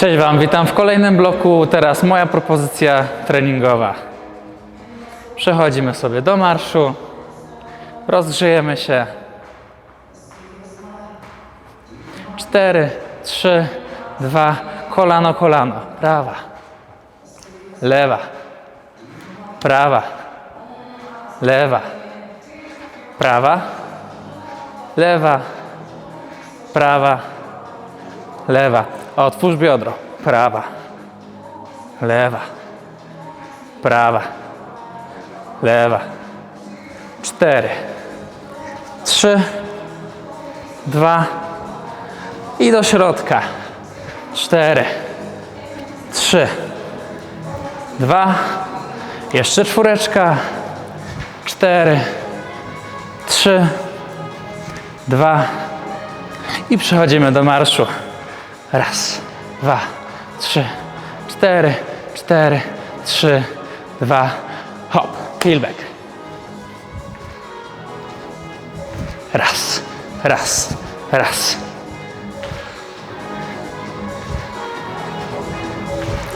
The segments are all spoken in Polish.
Cześć Wam, witam w kolejnym bloku. Teraz moja propozycja treningowa. Przechodzimy sobie do marszu, rozgrzejemy się. 4, 3, 2, kolano, kolano. Prawa, lewa, prawa, lewa, prawa, lewa, prawa, lewa. Otwórz biodro. Prawa, lewa, prawa, lewa. Cztery, trzy, dwa. I do środka. Cztery, trzy, dwa, jeszcze czwóreczka. Cztery, trzy, dwa. I przechodzimy do marszu. Raz, dwa, trzy, cztery, cztery, trzy, dwa, hop, peelback. Raz, raz, raz.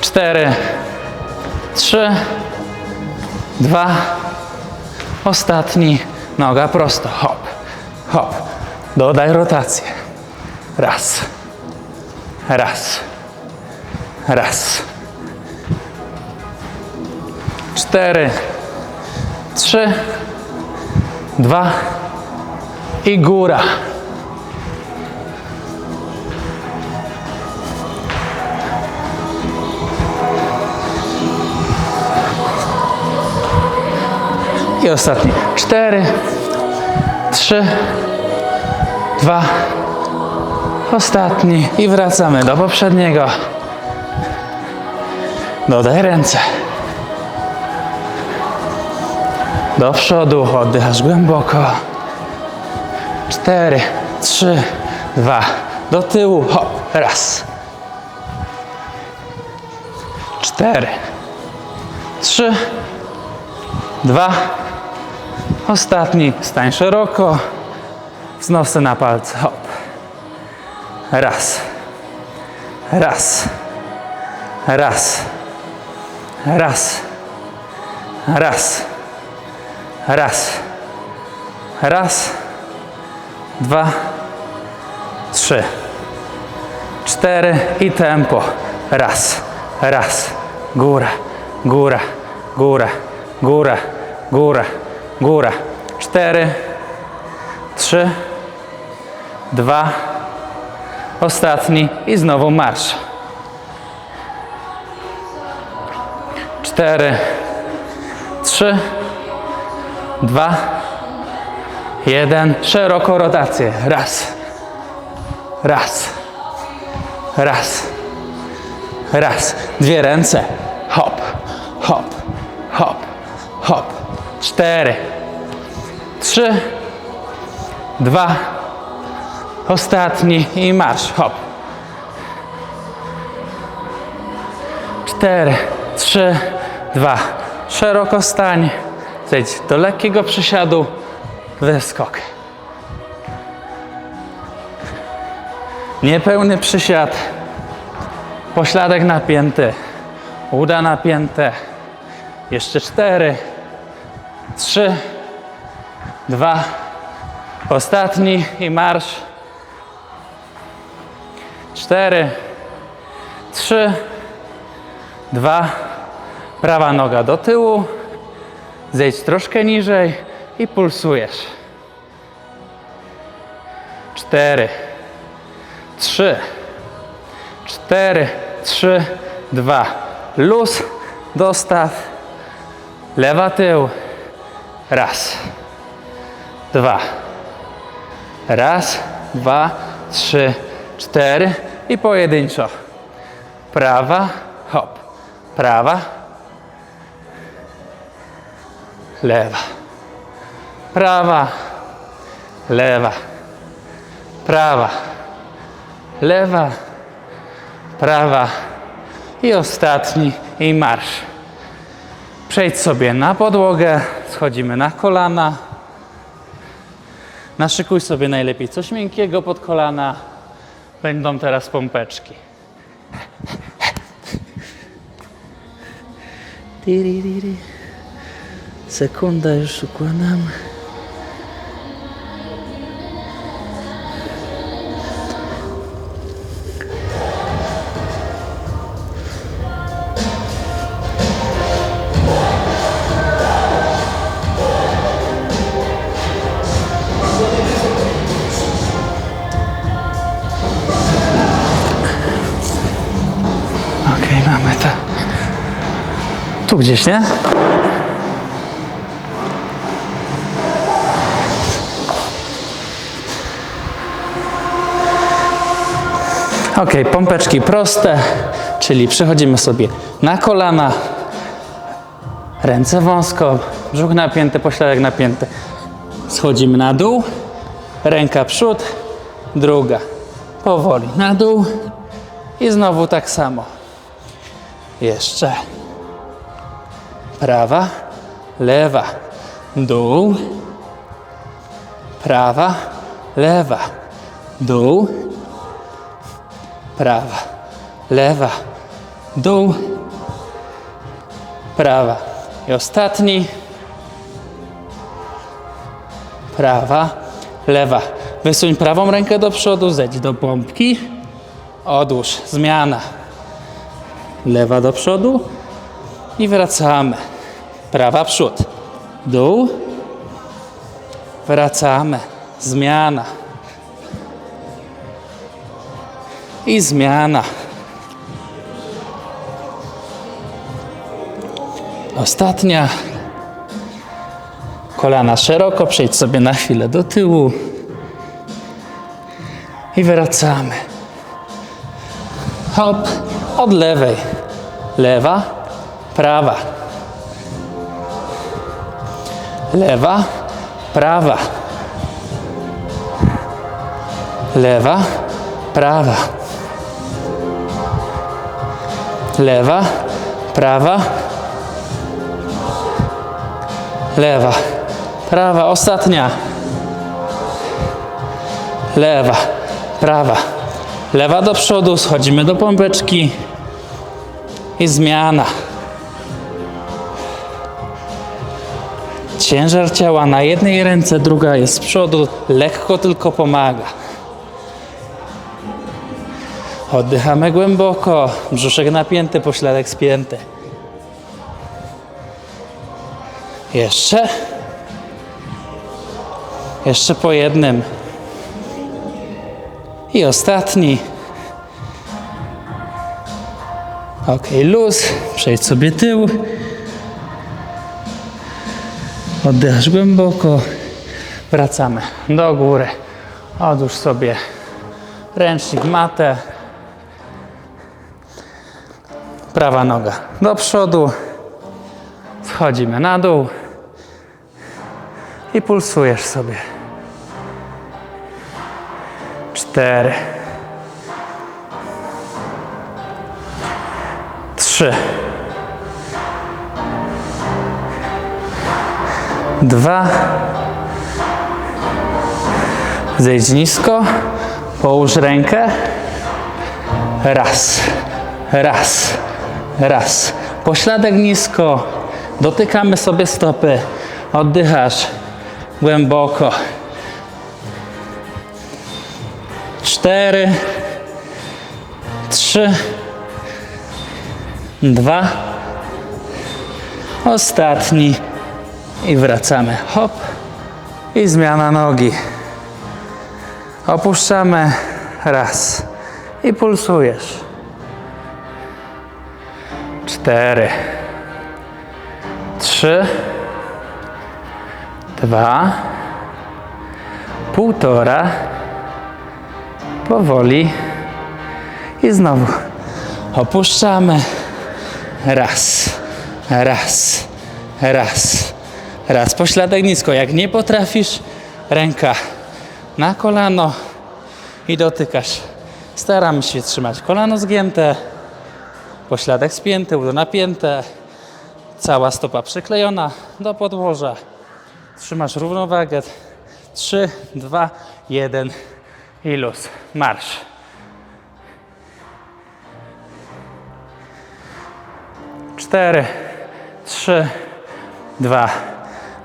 Cztery, trzy, dwa, ostatni, noga prosto, hop, hop. Dodaj rotację. Raz, raz, raz. Cztery, trzy, dwa. I góra. I ostatni. Cztery, trzy, dwa, ostatni. I wracamy do poprzedniego. Dodaj ręce. Do przodu, oddychasz głęboko. Cztery, trzy, dwa. Do tyłu, hop, raz. Cztery, trzy, dwa. Ostatni, stań szeroko. Wznosy na palce, hop. Raz. Raz. Raz. Raz. Raz. Raz. Raz. Dwa. Trzy. Cztery i tempo. Raz. Raz. Góra. Góra. Góra. Góra. Góra. Góra. Cztery. Trzy. Dwa. Ostatni i znowu marsz. Cztery, trzy, dwa, jeden. Szeroko rotację. Raz, raz, raz, raz. Dwie ręce. Hop, hop, hop, hop. Cztery, trzy, dwa, Ostatni i marsz. Hop. Cztery, trzy, dwa. Szeroko stań. Zejdź do lekkiego przysiadu. Wyskok. Niepełny przysiad. Pośladek napięty. Uda napięte. Jeszcze cztery, trzy, dwa. Ostatni i marsz. Cztery, trzy, dwa, prawa noga do tyłu, zejdź troszkę niżej i pulsujesz. Cztery, trzy, cztery, trzy, dwa, luz, dostaw, lewa tył, raz, dwa, raz, dwa, trzy, cztery i pojedynczo. Prawa, hop, prawa, lewa, prawa, lewa, prawa, lewa, prawa i ostatni i marsz. Przejdź sobie na podłogę, schodzimy na kolana. Naszykuj sobie najlepiej coś miękkiego pod kolana będą teraz pompeczki. Sekunda, już układam. Tu gdzieś, nie? Ok, pompeczki proste, czyli przechodzimy sobie na kolana, ręce wąsko, brzuch napięty, pośladek napięty. Schodzimy na dół, ręka przód, druga. Powoli na dół i znowu tak samo. Jeszcze. Prawa, lewa, dół, prawa, lewa, dół, prawa, lewa, dół, prawa. I ostatni. Prawa, lewa. Wysuń prawą rękę do przodu, zejdź do pompki. Odłóż, zmiana. Lewa do przodu i wracamy. Prawa przód. Dół. Wracamy. Zmiana. I zmiana. Ostatnia. Kolana szeroko, przejdź sobie na chwilę do tyłu. I wracamy. Hop, od lewej. Lewa, prawa. Lewa, prawa. Lewa, prawa. Lewa, prawa. Lewa, prawa. Ostatnia. Lewa, prawa. Lewa do przodu, schodzimy do pompeczki i zmiana. Ciężar ciała na jednej ręce, druga jest z przodu, lekko tylko pomaga. Oddychamy głęboko, brzuszek napięty, pośladek spięty. Jeszcze. Jeszcze po jednym. I ostatni. Ok, luz. Przejdź sobie tył. Oddychasz głęboko. Wracamy do góry. Odłóż sobie ręcznik, matę. Prawa noga do przodu. Wchodzimy na dół. I pulsujesz sobie. Cztery. Trzy. Dwa. Zejdź nisko. Połóż rękę. Raz. Raz. Raz. Pośladek nisko. Dotykamy sobie stopy. Oddychasz głęboko. Cztery. Trzy. Dwa. Ostatni. I wracamy. Hop. I zmiana nogi. Opuszczamy. Raz. I pulsujesz. Cztery. Trzy. Dwa. Półtora. Powoli. I znowu opuszczamy. Raz, raz, raz, raz. Pośladek nisko. Jak nie potrafisz, ręka na kolano i dotykasz. Staramy się trzymać kolano zgięte, pośladek spięty, udo napięte, cała stopa przyklejona do podłoża. Trzymasz równowagę. 3, 2, 1 i luz. Marsz. Cztery, trzy, dwa.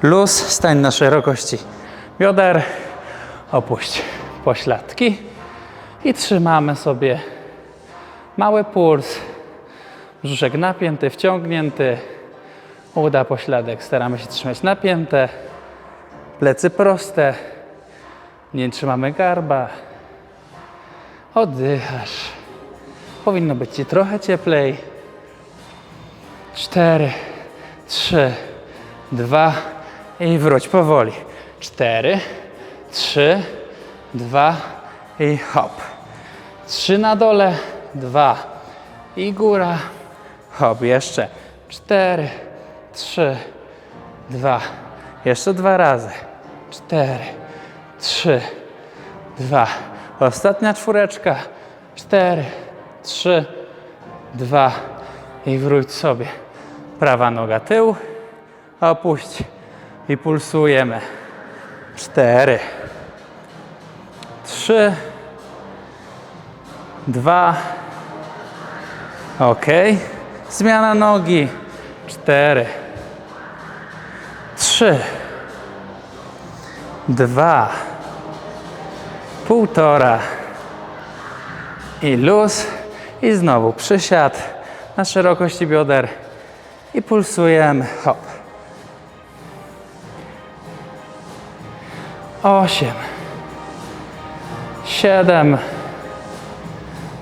Luz, stań na szerokości. Bioder, opuść pośladki i trzymamy sobie mały puls, brzuszek napięty, wciągnięty, uda pośladek staramy się trzymać napięte, plecy proste, nie trzymamy garba, oddychasz, powinno być Ci trochę cieplej, cztery, trzy, dwa i wróć powoli. Cztery, trzy, dwa i hop. Trzy na dole, dwa i góra, hop. Jeszcze cztery, trzy, dwa. Jeszcze dwa razy. Cztery, trzy, dwa. Ostatnia czwóreczka. Cztery, trzy, dwa i wróć sobie. Prawa noga tył, opuść i pulsujemy. Cztery, trzy, dwa, ok. Zmiana nogi. Cztery, trzy, dwa, półtora i luz i znowu przysiad na szerokości bioder i pulsujemy. Hop. Osiem. Siedem.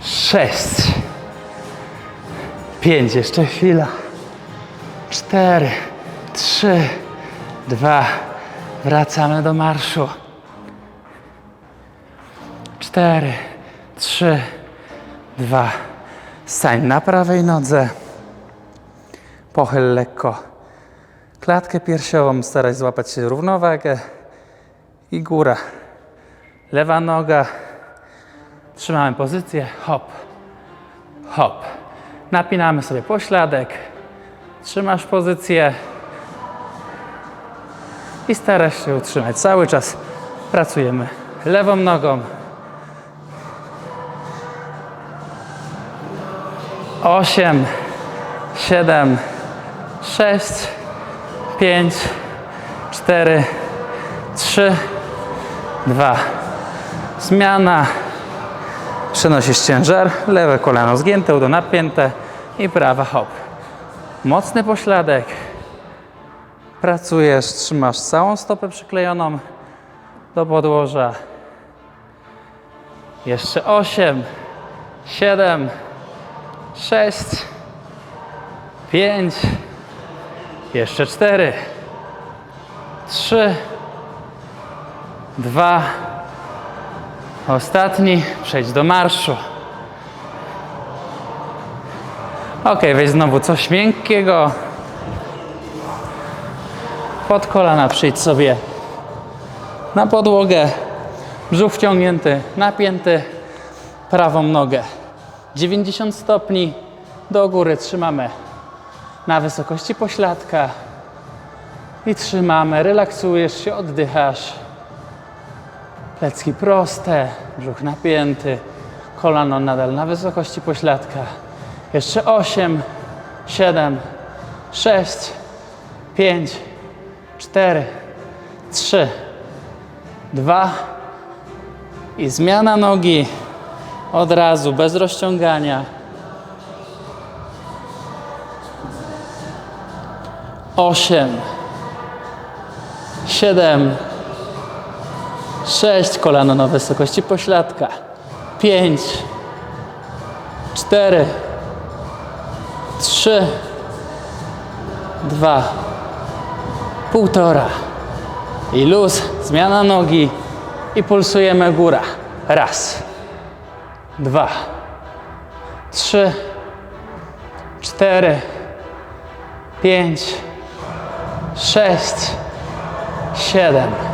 Sześć. Pięć. Jeszcze chwila. Cztery. Trzy. Dwa. Wracamy do marszu. Cztery. Trzy. Dwa. Stań na prawej nodze. Pochyl lekko klatkę piersiową, staraj złapać się równowagę i góra. Lewa noga. Trzymamy pozycję. Hop. Hop. Napinamy sobie pośladek. Trzymasz pozycję i starasz się utrzymać. Cały czas pracujemy lewą nogą. Osiem, siedem, sześć, pięć, cztery, trzy, dwa. Zmiana. Przenosisz ciężar, lewe kolano zgięte, udo napięte i prawa hop. Mocny pośladek. Pracujesz, trzymasz całą stopę przyklejoną do podłoża. Jeszcze osiem, siedem, sześć, pięć, jeszcze cztery, trzy, dwa, ostatni, przejdź do marszu. Ok, weź znowu coś miękkiego. Pod kolana przyjdź sobie na podłogę. Brzuch wciągnięty, napięty. Prawą nogę 90 stopni do góry trzymamy na wysokości pośladka i trzymamy, relaksujesz się, oddychasz. Plecki proste, brzuch napięty, kolano nadal na wysokości pośladka. Jeszcze 8, 7, 6, 5, 4, 3, 2 i zmiana nogi od razu, bez rozciągania. Osiem, siedem, sześć, kolano na wysokości pośladka, pięć, cztery, trzy, dwa, półtora. I luz, zmiana nogi. I pulsujemy góra. Raz, dwa, trzy, cztery, pięć, sześć, siedem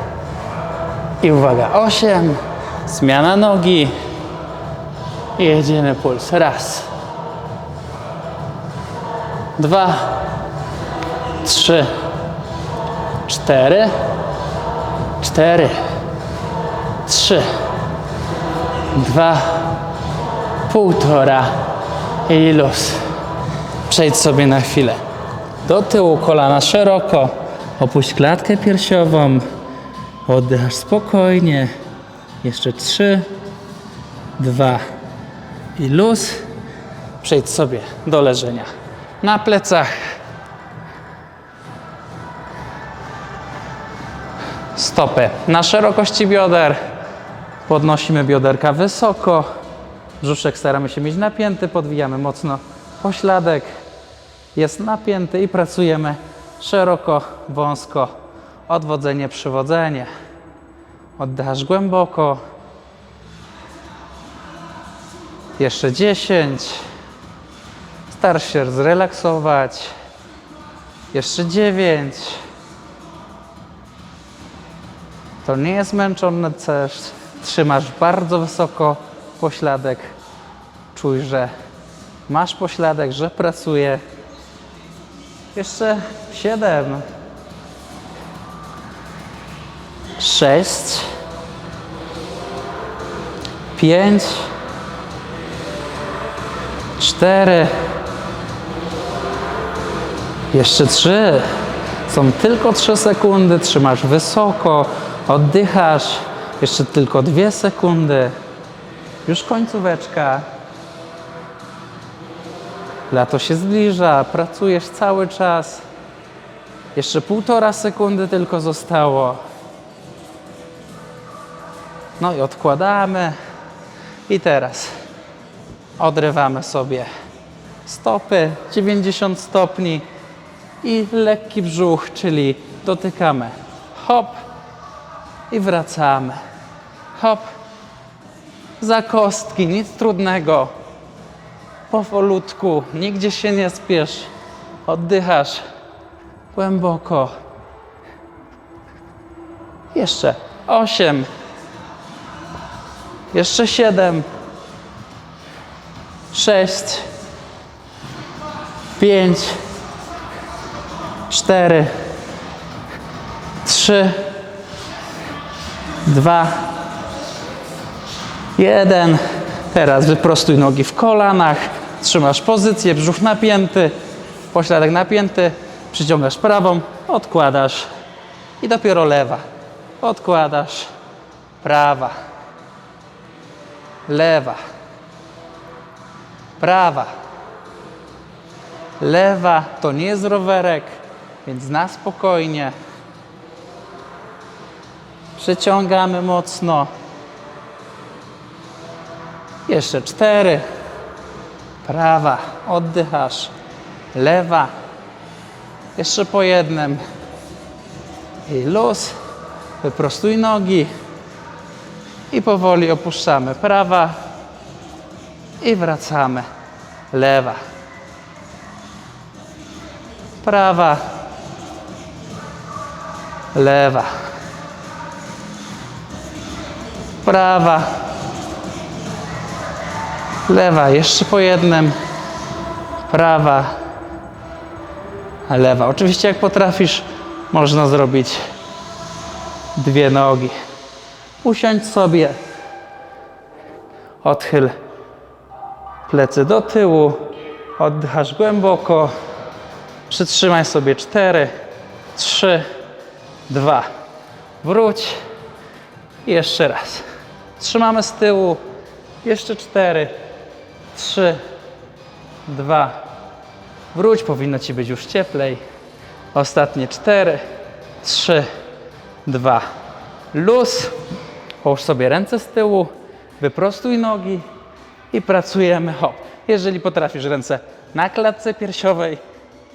i uwaga, osiem, zmiana nogi. I jedziemy puls. Raz, dwa, trzy, cztery, cztery, trzy, dwa, półtora. I luz. Przejdź sobie na chwilę. Do tyłu, kolana szeroko. Opuść klatkę piersiową. Oddychasz spokojnie. Jeszcze trzy, dwa i luz. Przejdź sobie do leżenia na plecach. Stopy na szerokości bioder. Podnosimy bioderka wysoko. Brzuszek staramy się mieć napięty, podwijamy mocno pośladek. Jest napięty i pracujemy szeroko, wąsko. Odwodzenie, przywodzenie. Oddychasz głęboko. Jeszcze 10. Starasz się zrelaksować. Jeszcze 9. To nie jest męczący też. Trzymasz bardzo wysoko pośladek. Czuj, że masz pośladek, że pracuje. Jeszcze 7. 6. 5. 4. Jeszcze 3. Są tylko 3 sekundy. Trzymasz wysoko, oddychasz. Jeszcze tylko 2 sekundy. Już końcóweczka. Lato się zbliża, pracujesz cały czas. Jeszcze półtora sekundy tylko zostało. No i odkładamy. I teraz odrywamy sobie stopy 90 stopni i lekki brzuch, czyli dotykamy. Hop i wracamy. Hop. Za kostki, nic trudnego. Powolutku, nigdzie się nie spiesz. Oddychasz głęboko. Jeszcze osiem. Jeszcze siedem. Sześć. Pięć. Cztery. Trzy. Dwa. Jeden. Teraz wyprostuj nogi w kolanach. Trzymasz pozycję, brzuch napięty, pośladek napięty. Przyciągasz prawą, odkładasz i dopiero lewa. Odkładasz, prawa, lewa, prawa, lewa. To nie jest rowerek, więc na spokojnie. Przyciągamy mocno. Jeszcze cztery. Prawa. Oddychasz. Lewa. Jeszcze po jednym. I luz. Wyprostuj nogi. I powoli opuszczamy. Prawa. I wracamy. Lewa. Prawa. Lewa. Prawa. Lewa, jeszcze po jednym. Prawa. Lewa. Oczywiście jak potrafisz, można zrobić dwie nogi. Usiądź sobie. Odchyl plecy do tyłu. Oddychasz głęboko. Przytrzymaj sobie cztery, trzy, dwa. Wróć. I jeszcze raz. Trzymamy z tyłu. Jeszcze cztery, trzy, dwa. Wróć, powinno ci być już cieplej. Ostatnie cztery, trzy, dwa. Luz. Połóż sobie ręce z tyłu. Wyprostuj nogi i pracujemy. Hop. Jeżeli potrafisz ręce na klatce piersiowej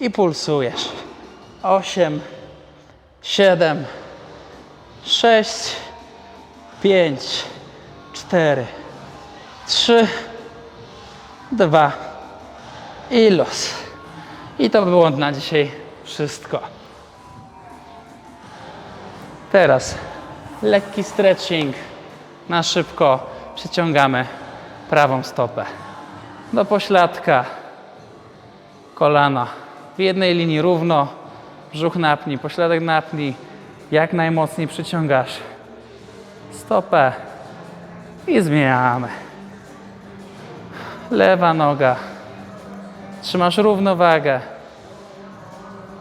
i pulsujesz. Osiem, siedem, sześć, pięć, cztery, trzy, dwa i los. I to było na dzisiaj wszystko. Teraz lekki stretching. Na szybko przyciągamy prawą stopę do pośladka. Kolana w jednej linii równo. Brzuch napnij, pośladek napnij. Jak najmocniej przyciągasz stopę i zmieniamy. Lewa noga. Trzymasz równowagę.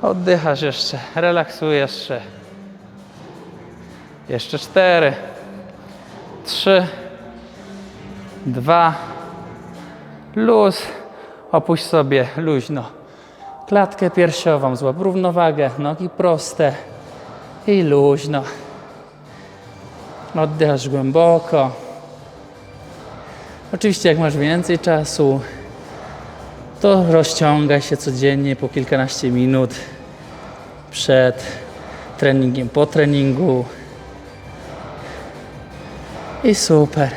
Oddychasz jeszcze, relaksujesz się. Jeszcze cztery, trzy, dwa, luz. Opuść sobie luźno klatkę piersiową, złap równowagę, nogi proste i luźno. Oddychasz głęboko. Oczywiście, jak masz więcej czasu, to rozciągaj się codziennie po kilkanaście minut przed treningiem, po treningu. I super.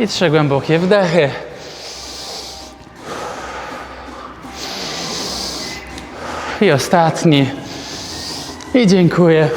I trzy głębokie wdechy. I ostatni. I dziękuję.